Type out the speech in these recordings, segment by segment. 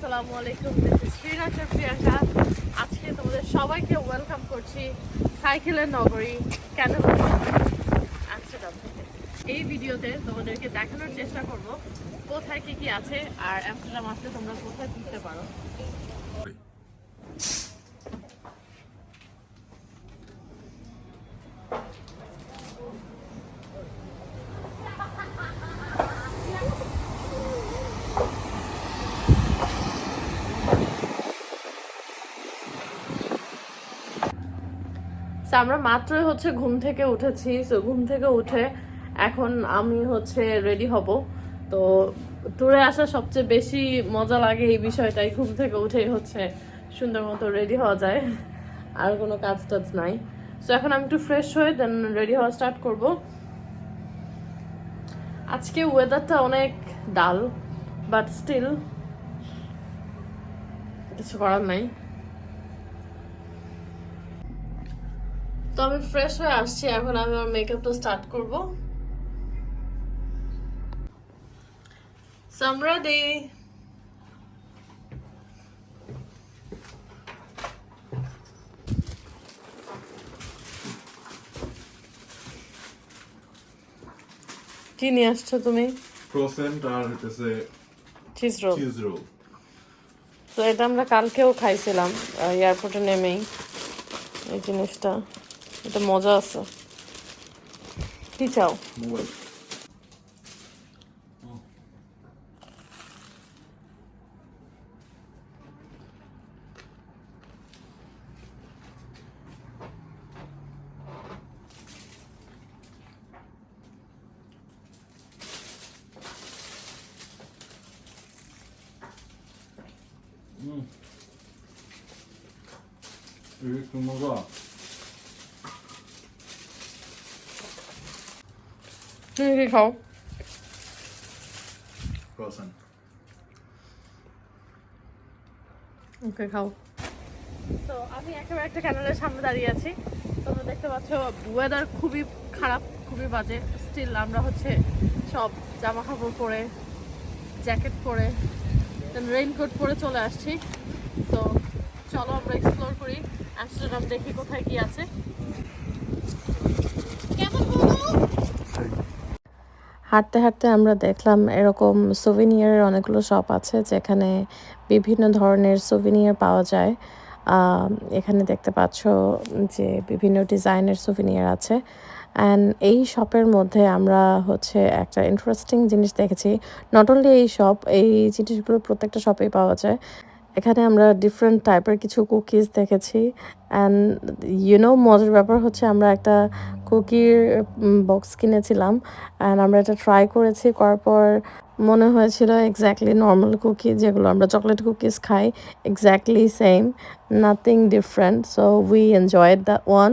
আসসালামু আলাইকুম this is শ্রীনাথের আজকে তোমাদের সবাইকে ওয়েলকাম করছি সাইকেলের নগরী, কেন আমস্টারডাম এই ভিডিওতে তোমাদেরকে দেখানোর চেষ্টা করব, কোথায় কি কি আছে, আর অ্যামস্টারডাম আসলে তোমরা কোথায় ঘুরতে পারো। So, আমরা মাত্রই হচ্ছে ঘুম থেকে উঠেছি। তো ঘুম থেকে উঠে এখন আমি হচ্ছে রেডি হব। তো ট্যুরে আসা সবচেয়ে বেশি মজা লাগে এই বিষয়টাই। ঘুম থেকে উঠেই হচ্ছে সুন্দর মতো রেডি হওয়া যায়। আর কোনো কাজ টাজ নাই। সো এখন আমি একটু ফ্রেশ হয়ে দেন রেডি হওয়া স্টার্ট করব। আজকে ওয়েদারটা অনেক ডাল বাট স্টিল কিছু করার নাই। তো আমি ফ্রেশ হয়ে আসছি এখন আমি আমার মেকআপটা স্টার্ট করব। I'm কি নিয়ে আসছো তুমি? ক্রোসেন্ট আর হইতেছে চিজ রোল চিজ রোল তো এটা আমরা কালকেও খাইছিলাম এয়ারপোর্টে নেমেই এই জিনিসটা। এটা মজা আছে। কি চাও? মোবাইল। একটু মজা তুমি কি খাও ওকে খাও তো আমি একেবারে একটা ক্যানেলের সামনে দাঁড়িয়ে আছি। তোমরা দেখতে পাচ্ছ ওয়েদার খুবই খারাপ খুবই বাজে। স্টিল আমরা হচ্ছে সব জামা কাপড় পরে জ্যাকেট পরে রেইনকোট পরে চলে আসছি। তো চলো আমরা এক্সপ্লোর করি। অ্যামস্টারডাম দেখি কোথায় কি আছে কেমন বলো হাঁটতে হাঁটতে আমরা দেখলাম এরকম সোভিনিয়ারের অনেকগুলো শপ আছে যেখানে বিভিন্ন ধরনের সোভিনিয়ার পাওয়া যায়। এখানে দেখতে পাচ্ছ যে বিভিন্ন ডিজাইনের সোভিনিয়ার আছে। অ্যান্ড এই শপের মধ্যে আমরা হচ্ছে একটা ইন্টারেস্টিং জিনিস দেখেছি। নট অনলি এই শপ এই জিনিসগুলো প্রত্যেকটা শপেই পাওয়া যায়। এখানে আমরা ডিফারেন্ট টাইপের কিছু কুকিজ দেখেছি অ্যান্ড ইউনো মজার ব্যাপার হচ্ছে আমরা একটা কুকির বক্স কিনেছিলাম অ্যান্ড আমরা এটা ট্রাই করেছি, করার পর মনে হয়েছিল এক্স্যাক্টলি নর্মাল কুকি যেগুলো আমরা চকলেট কুকিজ খাই exactly same nothing different so we enjoyed the one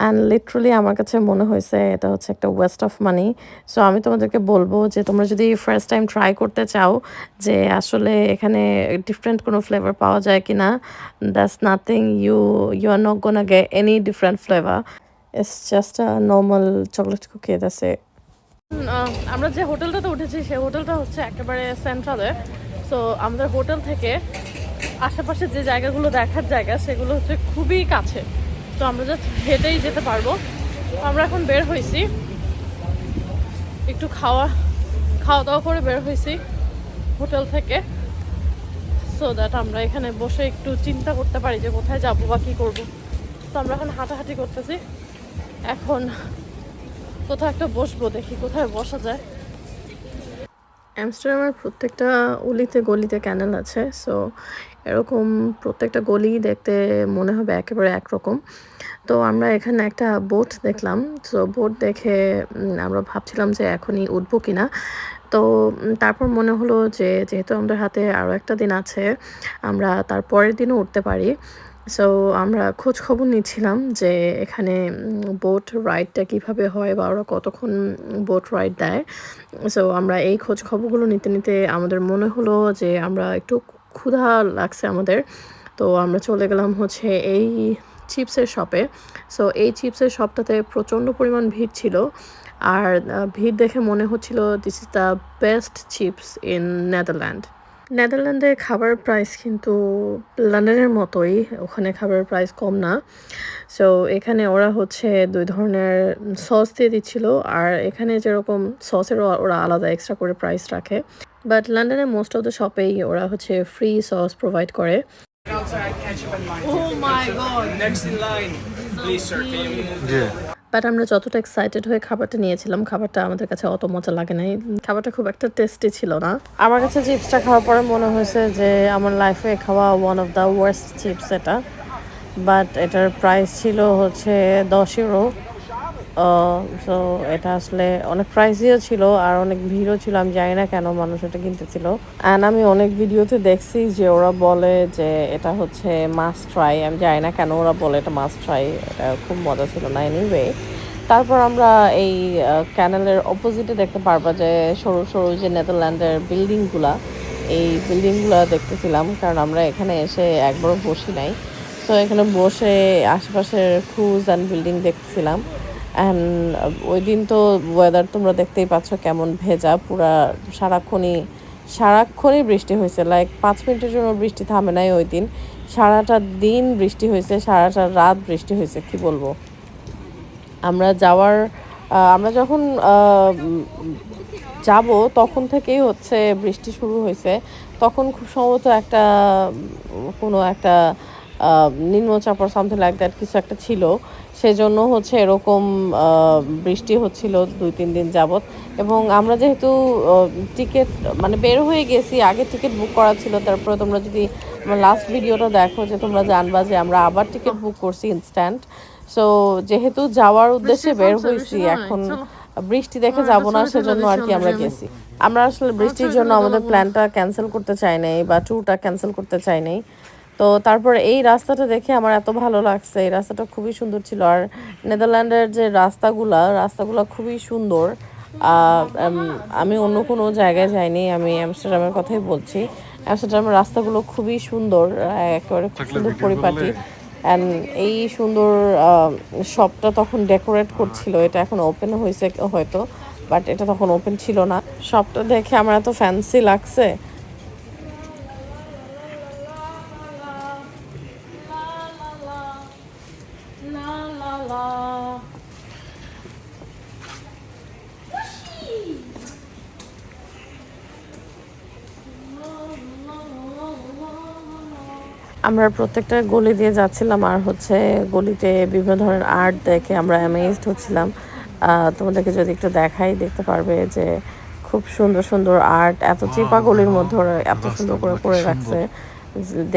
and literally আমার কাছে মনে হয়েছে, এটা হচ্ছে একটা ওয়েস্ট অফ মানি সো আমি তোমাদেরকে বলব যে তোমরা যদি ফার্স্ট টাইম ট্রাই করতে চাও যে আসলে এখানে ডিফারেন্ট কোনো ফ্লেভার পাওয়া যায় কি না that's nothing you you are not gonna get any different flavour it's just a normal chocolate cookie that's আমরা যে হোটেলটাতে উঠেছি, সেই হোটেলটা হচ্ছে একেবারে সেন্ট্রালে সো আমাদের হোটেল থেকে আশেপাশে যে জায়গাগুলো দেখার জায়গা, সেগুলো হচ্ছে খুবই কাছে। তো আমরা জাস্ট হেঁটেই যেতে পারব। আমরা এখন বের হয়েছি। একটু খাওয়া খাওয়া দাওয়া করে বের হয়েছি হোটেল থেকে। সো দ্যাট আমরা এখানে বসে একটু চিন্তা করতে পারি যে কোথায় যাব বা কী করব। তো আমরা এখন হাঁটাহাঁটি করতেছি। এখন কোথাও একটা বসবো, দেখি কোথায় বসা যায়। অ্যামস্টারডামের প্রত্যেকটা অলিতে গলিতে ক্যানেল আছে। সো এরকম প্রত্যেকটা গলি দেখতে মনে হবে একেবারে একরকম। তো আমরা এখানে একটা বোট দেখলাম। তো বোট দেখে আমরা ভাবছিলাম যে এখনই উঠবো কিনা। তো তারপর মনে হলো যে যেহেতু আমাদের হাতে আরও একটা দিন আছে, আমরা তার পরের দিনও উঠতে পারি। সো আমরা খোঁজ খবর নিচ্ছিলাম যে এখানে বোট রাইডটা কীভাবে হয় বা ওরা কতক্ষণ বোট রাইড দেয়। সো আমরা এই খোঁজ খবরগুলো নিতে নিতে আমাদের মনে হলো যে আমরা একটু ক্ষুধা লাগছে আমাদের। তো আমরা চলে গেলাম হচ্ছে এই চিপসের শপে। সো এই চিপসের শপটাতে প্রচণ্ড পরিমাণ ভিড় ছিল। আর ভিড় দেখে মনে হচ্ছিল this is the best chips in Netherland নেদারল্যান্ডে খাবার প্রাইস কিন্তু লন্ডনের মতোই, ওখানে খাবারের প্রাইস কম না। সো এখানে ওরা হচ্ছে দুই ধরনের সস দিয়ে দিচ্ছিল। আর এখানে যেরকম সসেরও ওরা আলাদা এক্সট্রা করে প্রাইস রাখে। বাট লন্ডনে মোস্ট অফ দ্য শপেই ওরা হচ্ছে ফ্রি সস প্রোভাইড করে Oh my god. Next in line. Please, sir, can you move? জি বাট আমরা যতটা এক্সাইটেড হয়ে খাবারটা নিয়েছিলাম খাবারটা আমাদের কাছে অত মজা লাগে নাই খাবারটা খুব একটা টেস্টি ছিল না আমার কাছে চিপসটা খাওয়ার পরে মনে হয়েছে যে আমার লাইফে খাওয়া one of the worst chips এটা বাট এটার প্রাইস ছিল হচ্ছে দশ ইউরো সো এটা আসলে অনেক প্রাইসিও ছিল আর অনেক ভিড়ও ছিল, আমি জানি না কেন মানুষ এটা কিনতেছিল। অ্যান্ড আমি অনেক ভিডিওতে দেখছি যে ওরা বলে যে এটা হচ্ছে মাস্ট ট্রাই আমি জানি না কেন ওরা বলে এটা মাস্ট ট্রাই এটা খুব মজা ছিল না এনিওয়ে তারপর আমরা এই ক্যানেলের অপোজিটে দেখতে পারবা যে সরু সরু যে নেদারল্যান্ডের বিল্ডিংগুলা এই বিল্ডিংগুলো দেখতেছিলাম, কারণ আমরা এখানে এসে একবারও বসি নাই। তো এখানে বসে আশেপাশের ক্রুজ অ্যান্ড বিল্ডিং দেখতেছিলাম। অ্যান্ড ওই দিন তো ওয়েদার তোমরা দেখতেই পাচ্ছ কেমন ভেজা, পুরা সারাক্ষণই সারাক্ষণই বৃষ্টি হয়েছে। লাইক পাঁচ মিনিটের জন্য বৃষ্টি থামে নাই ওই দিন। সারাটা দিন বৃষ্টি হয়েছে, সারাটা রাত বৃষ্টি হয়েছে, কি বলব? আমরা যাওয়ার আমরা যখন যাব, তখন থেকেই হচ্ছে বৃষ্টি শুরু হয়েছে। তখন খুব সম্ভবত একটা কোনো একটা নিম্নচাপ আর সামথিং লাইক দ্যাট কিছু একটা ছিল। সেজন্য হচ্ছে এরকম বৃষ্টি হচ্ছিল দুই তিন দিন যাবত এবং আমরা যেহেতু টিকিট মানে বের হয়ে গেছি আগে টিকিট বুক করা ছিল। তারপরে তোমরা যদি আমার লাস্ট ভিডিওটা দেখো যে তোমরা জানবা যে আমরা আবার টিকিট বুক করছি ইনস্ট্যান্ট সো যেহেতু যাওয়ার উদ্দেশ্যে বের হয়েছি এখন বৃষ্টি দেখে যাব না সেজন্য আর কি আমরা গেছি। আমরা আসলে বৃষ্টির জন্য আমাদের প্ল্যানটা ক্যান্সেল করতে চাই নাই বা ট্যুরটা ক্যান্সেল করতে চাই নাই। তো তারপর এই রাস্তাটা দেখে আমার এত ভালো লাগছে। এই রাস্তাটা খুবই সুন্দর ছিল। আর নেদারল্যান্ডের যে রাস্তাগুলা রাস্তাগুলা খুবই সুন্দর। আমি অন্য কোনো জায়গায় যাইনি আমি অ্যামস্টারডামের কথাই বলছি। অ্যামস্টারডামের রাস্তাগুলো খুবই সুন্দর একেবারে খুব সুন্দর পরিপাটি। অ্যান্ড এই সুন্দর শপটা তখন ডেকোরেট করছিল। এটা এখন ওপেন হয়েছে হয়তো বাট এটা তখন ওপেন ছিল না। শপটা দেখে আমার এত ফ্যান্সি লাগছে। আমরা প্রত্যেকটা গলি দিয়ে যাচ্ছিলাম আর হচ্ছে গলিতে বিভিন্ন ধরনের আর্ট দেখে আমরা অ্যামেজড হচ্ছিলাম। তোমাদেরকে যদি একটু দেখাই দেখতে পারবে যে খুব সুন্দর সুন্দর আর্ট এত চিপা গলির মধ্যে ওরা এত সুন্দর করে করে রাখছে।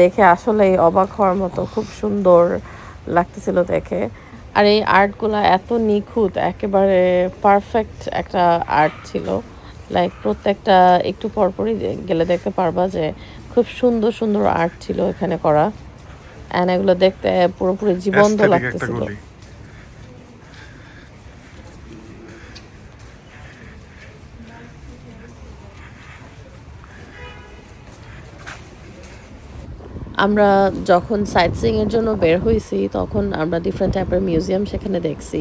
দেখে আসলেই অবাক হওয়ার মতো খুব সুন্দর লাগতেছিল দেখে। আর এই আর্টগুলো এত নিখুঁত একেবারে পারফেক্ট একটা আর্ট ছিল। লাইক প্রত্যেকটা একটু পরপরই গেলে দেখতে পারবা যে খুব সুন্দর সুন্দর আর্ট ছিল এখানে করা। অ্যান্ড এগুলো দেখতে পুরোপুরি জীবন্ত লাগতেছিল। আমরা যখন সাইট সিং এর জন্য বের হয়েছি তখন আমরা ডিফারেন্ট টাইপের মিউজিয়াম সেখানে দেখছি।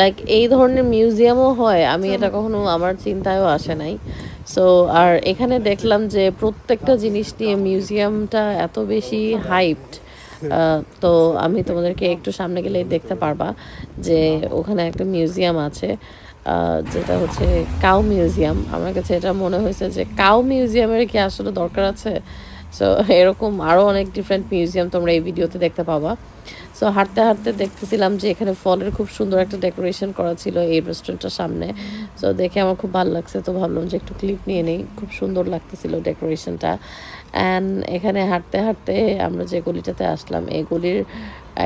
লাইক এই ধরনের মিউজিয়ামও হয় আমি এটা কখনো আমার চিন্তায়ও আসে নাই। সো আর এখানে দেখলাম যে প্রত্যেকটা জিনিস নিয়ে মিউজিয়ামটা এত বেশি হাইপড তো আমি তোমাদেরকে একটু সামনে গেলে দেখতে পারবা যে ওখানে একটা মিউজিয়াম আছে যেটা হচ্ছে কাউ মিউজিয়াম আমার কাছে এটা মনে হয়েছে যে কাউ মিউজিয়ামের কি আসলে দরকার আছে? সো এরকম আরও অনেক ডিফারেন্ট মিউজিয়াম তোমরা এই ভিডিওতে দেখতে পাবা। সো হাঁটতে হাঁটতে দেখতেছিলাম যে এখানে ফলের খুব সুন্দর একটা ডেকোরেশন করা ছিল এই রেস্টুরেন্টটার সামনে। সো দেখে আমার খুব ভালো লাগছে। তো ভাবলাম যে একটু ক্লিপ নিয়ে নিই। খুব সুন্দর লাগতেছিল ডেকোরেশনটা অ্যান্ড এখানে হাঁটতে হাঁটতে আমরা যে গলিটাতে আসলাম, এই গলির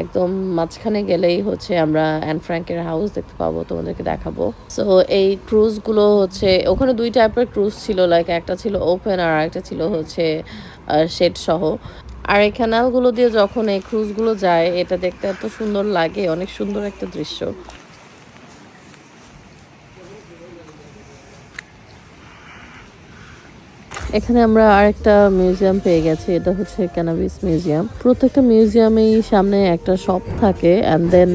একদম মাঝখানে গেলেই হচ্ছে আমরা অ্যান ফ্র্যাঙ্কের হাউস দেখতে পাবো, তোমাদেরকে দেখাবো। সো এই ক্রুজগুলো হচ্ছে, ওখানে দুই টাইপের ক্রুজ ছিল। লাইক একটা ছিল ওপেন আর একটা ছিল হচ্ছে শেড সহ। আর এই ক্যানালগুলো দিয়ে যখন এই ক্রুজগুলো যায়, এটা দেখতে এত সুন্দর লাগে, অনেক সুন্দর একটা দৃশ্য। এখানে আমরা আরেকটা মিউজিয়াম পেয়ে গেছি, এটা হচ্ছে ক্যানাবিস মিউজিয়াম প্রত্যেকটা মিউজিয়ামেই সামনে একটা শপ থাকে অ্যান্ড দেন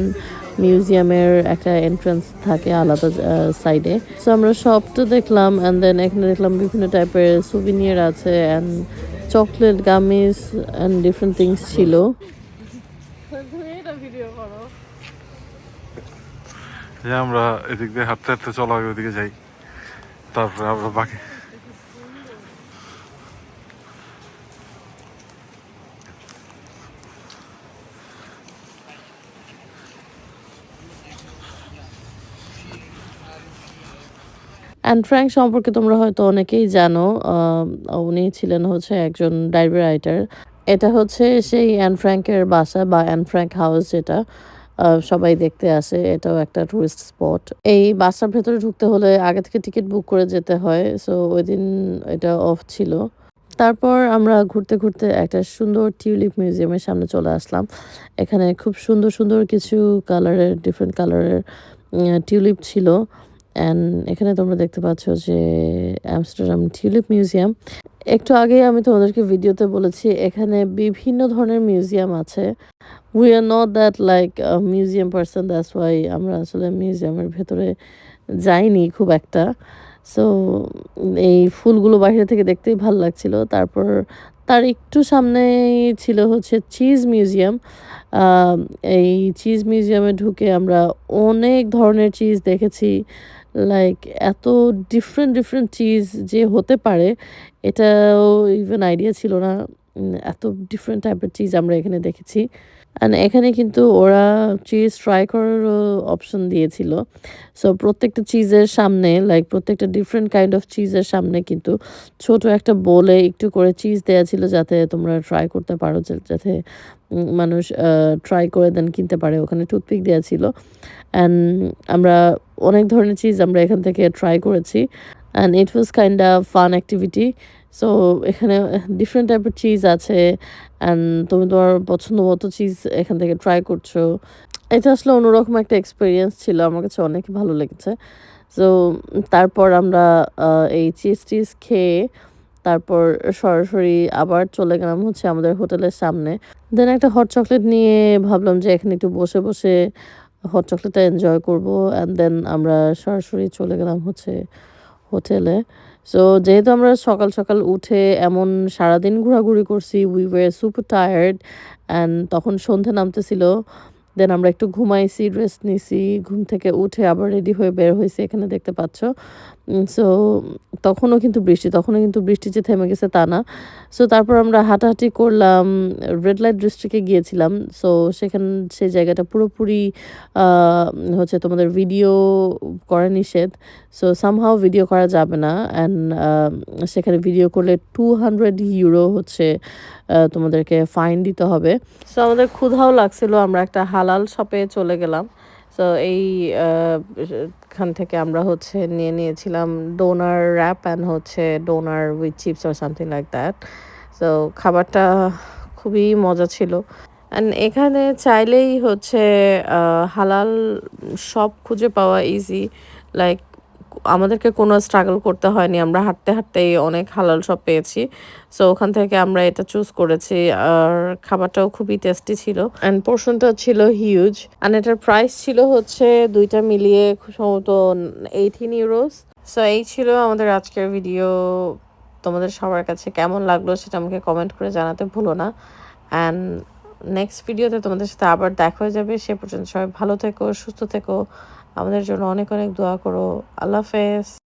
মিউজিয়ামের একটা এন্ট্রান্স থাকে আলাদা সাইডে সো আমরা সবটা দেখলাম অ্যান্ড দেন এখানে দেখলাম বিভিন্ন টাইপের সুভিনিয়ার আছে and chocolate gummies and different things ছিল। আমরা এদিক দিয়ে হাঁটতে হাঁটতে চলো ওইদিকে যাই। তারপরে আমরা বাকি অ্যান্ড ফ্র্যাঙ্ক সম্পর্কে তোমরা হয়তো অনেকেই জানো উনি ছিলেন হচ্ছে একজন ডায়েরি রাইটার এটা হচ্ছে সেই অ্যান ফ্র্যাঙ্কের বাসা বা অ্যান ফ্র্যাঙ্ক হাউস যেটা সবাই দেখতে আসে। এটাও একটা টুরিস্ট স্পট এই বাসার ভেতরে ঢুকতে হলে আগে থেকে টিকিট বুক করে যেতে হয় সো ওই দিন এটা অফ ছিল। তারপর আমরা ঘুরতে ঘুরতে একটা সুন্দর টিউলিপ মিউজিয়ামের সামনে চলে আসলাম। এখানে খুব সুন্দর সুন্দর কিছু কালারের ডিফারেন্ট কালারের টিউলিপ ছিল। অ্যান্ড এখানে তোমরা দেখতে পাচ্ছ যে অ্যামস্টারডাম টিউলিপ মিউজিয়াম একটু আগে আমি তোমাদেরকে ভিডিওতে বলেছি, এখানে বিভিন্ন ধরনের মিউজিয়াম আছে। We are not that like museum person that's why আমরা আসলে মিউজিয়ামের ভেতরে যাইনি খুব একটা। সো এই ফুলগুলো বাইরে থেকে দেখতেই ভালো লাগছিল। তারপর তার একটু সামনে ছিল হচ্ছে চিজ মিউজিয়াম। এই চিজ মিউজিয়ামে ঢুকে আমরা অনেক ধরনের চিজ দেখেছি। লাইক এত ডিফারেন্ট ডিফারেন্ট চিজ যে হতে পারে, এটাও ইভেন আইডিয়া ছিল না। এত ডিফারেন্ট টাইপের চিজ আমরা এখানে দেখেছি। এখানে কিন্তু ওরা চিজ ফ্রাই করারও অপশন দিয়েছিল। সো প্রত্যেকটা চিজের সামনে লাইক প্রত্যেকটা ডিফারেন্ট কাইন্ড অফ চিজের সামনে কিন্তু ছোট একটা বোলে একটু করে চিজ দেওয়া ছিল যাতে তোমরা ট্রাই করতে পারো যাতে মানুষ ট্রাই করে দেন কিনতে পারে। ওখানে টুথপিক দেওয়া ছিল। অ্যান্ড আমরা অনেক ধরনের চিজ আমরা এখান থেকে ট্রাই করেছি। And it was kind of fun activity so এখানে ডিফারেন্ট টাইপের চিজ আছে অ্যান্ড তুমি তোমার পছন্দ মতো চিজ এখান থেকে ট্রাই করছ। এটা আসলে অন্যরকম একটা এক্সপিরিয়েন্স ছিল, আমার কাছে অনেক ভালো লেগেছে। সো তারপর আমরা এই চিজ টিজ খেয়ে, তারপর সরাসরি আবার চলে গেলাম হচ্ছে আমাদের হোটেলের সামনে। দেন একটা হট চকলেট নিয়ে ভাবলাম যে এখানে একটু বসে বসে হট চকলেটটা এনজয় করব অ্যান্ড দেন আমরা সরাসরি চলে গেলাম হচ্ছে হোটেলে। সো যেহেতু আমরা সকাল সকাল উঠে এমন সারাদিন ঘোরাঘুরি করছি we were super tired and তখন সন্ধে নামতেছিল। দেন আমরা একটু ঘুমাইছি রেস্ট নিছি, ঘুম থেকে উঠে আবার রেডি হয়ে বের হয়েছি, এখানে দেখতে পাচ্ছ। সো তখনও কিন্তু বৃষ্টি, তখনও কিন্তু বৃষ্টি যে থেমে গেছে তা না। সো তারপর আমরা হাঁটাহাঁটি করলাম রেড লাইট ডিস্ট্রিক্টে গিয়েছিলাম। সো সেখান, সেই জায়গাটা পুরোপুরি হচ্ছে তোমাদের ভিডিও করা নিষেধ। সো সামহাও ভিডিও করা যাবে না। অ্যান্ড সেখানে ভিডিও করলে টু হান্ড্রেড ইউরো হচ্ছে তোমাদেরকে ফাইন দিতে হবে। সো আমাদের ক্ষুধাও লাগছিল। আমরা একটা হালাল শপে চলে গেলাম। সো এই খান থেকে আমরা হচ্ছে নিয়ে নিয়েছিলাম ডোনার র্যাপ অ্যান্ড হচ্ছে ডোনার উইথ চিপস আর সামথিং লাইক দ্যাট তো খাবারটা খুবই মজা ছিল। অ্যান্ড এখানে চাইলেই হচ্ছে হালাল সব খুঁজে পাওয়া ইজি লাইক আমাদেরকে কোনো স্ট্রাগল করতে হয়নি। আমরা হাঁটতে হাঁটতেই অনেক হালাল সব পেয়েছি। সো ওখান থেকে আমরা এটা চুজ করেছি। আর খাবারটাও খুবই টেস্টি ছিল। অ্যান্ড পোর্শনটা ছিল হিউজ অ্যান্ড এটার প্রাইস ছিল হচ্ছে দুইটা মিলিয়ে সম্ভবত এইটিন ইউরোস সো এই ছিল আমাদের আজকের ভিডিও তোমাদের সবার কাছে কেমন লাগল সেটা আমাকে কমেন্ট করে জানাতে ভুলো না। অ্যান্ড নেক্সট ভিডিওতে তোমাদের সাথে আবার দেখা হয়ে যাবে। সে পর্যন্ত সবাই ভালো থেকো, সুস্থ থেকো। আমাদের জন্য অনেক অনেক দোয়া করো। আল্লাহ হাফেজ।